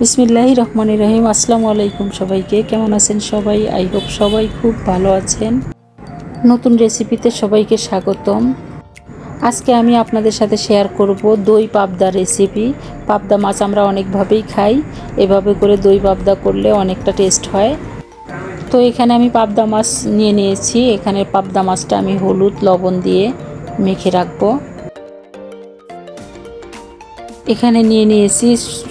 বিসমিল্লাহি রহমান রহিম। আসসালামু আলাইকুম সবাইকে। কেমন আছেন সবাই? আই হোপ সবাই খুব ভালো আছেন। নতুন রেসিপিতে সবাইকে স্বাগতম। আজকে আমি আপনাদের সাথে শেয়ার করব দই পাবদা রেসিপি। পাবদা মাছ আমরা অনেকভাবেই খাই। এভাবে করে দই পাবদা করলে অনেকটা টেস্ট হয়। তো এখানে আমি পাবদা মাছ নিয়ে নিয়েছি। এখানে পাবদা মাছটা আমি হলুদ, লবণ দিয়ে মেখে রাখব। এখানে নিয়ে নিয়েছি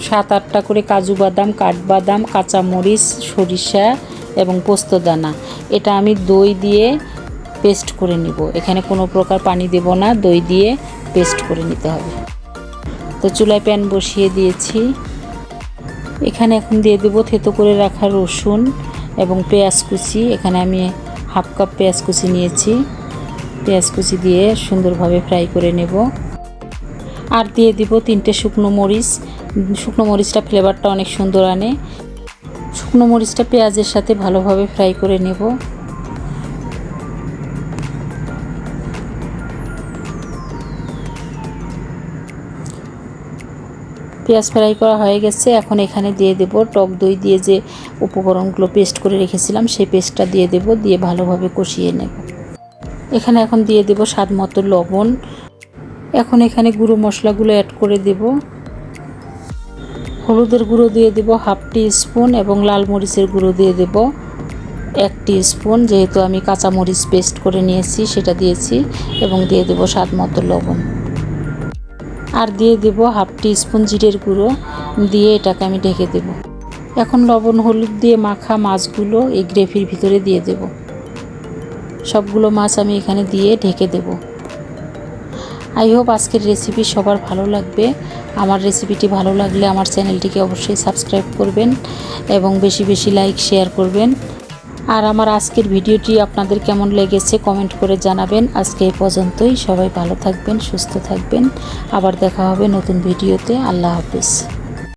সাত আটটা করে কাজু বাদাম, কাঠবাদাম, কাঁচামরিচ, সরিষা এবং পোস্তদানা। এটা আমি দই দিয়ে পেস্ট করে নিব। এখানে কোনো প্রকার পানি দেব না, দই দিয়ে পেস্ট করে নিতে হবে। তো চুলায় প্যান বসিয়ে দিয়েছি। এখানে এখন দিয়ে দেবো থেতো করে রাখা রসুন এবং পেঁয়াজ কুচি। এখানে আমি হাফ কাপ পেঁয়াজ কুচি নিয়েছি। পেঁয়াজ কুচি দিয়ে সুন্দরভাবে ফ্রাই করে নেব। আর দিয়ে দিব তিনটে শুকনো মরিচ। শুকনো মরিচটা ফ্লেভারটা অনেক সুন্দর আনে। শুকনো মরিচটা পেঁয়াজের সাথে ভালোভাবে ফ্রাই করে নেব। পেঁয়াজ ফ্রাই করা হয়ে গেছে। এখন এখানে দিয়ে দেব টক দই দিয়ে যে উপকরণগুলো পেস্ট করে রেখেছিলাম, সেই পেস্টটা দিয়ে দেব, দিয়ে ভালোভাবে কষিয়ে নেব। এখানে এখন দিয়ে দেব স্বাদ মতো লবণ। এখন এখানে গুঁড়ো মশলাগুলো অ্যাড করে দেব। হলুদের গুঁড়ো দিয়ে দেব হাফ টি স্পুন এবং লাল মরিচের গুঁড়ো দিয়ে দেব এক টি স্পুন যেহেতু আমি কাঁচা মরিচ পেস্ট করে নিয়েছি, সেটা দিয়েছি এবং দিয়ে দেব স্বাদ মতো লবণ। আর দিয়ে দেব হাফ টি স্পুন জিরের গুঁড়ো, দিয়ে এটাকে আমি ঢেকে দেব। এখন লবণ হলুদ দিয়ে মাখা মাছগুলো এই গ্রেভির ভিতরে দিয়ে দেব। সবগুলো মাছ আমি এখানে দিয়ে ঢেকে দেবো। আই হোপ আজকের রেসিপি সবার ভালো লাগবে। আমার রেসিপিটি ভালো লাগলে আমার চ্যানেলটিকে অবশ্যই সাবস্ক্রাইব করবেন এবং বেশি বেশি লাইক শেয়ার করবেন। আর আমার আজকের ভিডিওটি আপনাদের কেমন লেগেছে কমেন্ট করে জানাবেন। আজকে এই পর্যন্তই। সবাই ভালো থাকবেন, সুস্থ থাকবেন। আবার দেখা হবে নতুন ভিডিওতে আল্লাহ হাফিজ।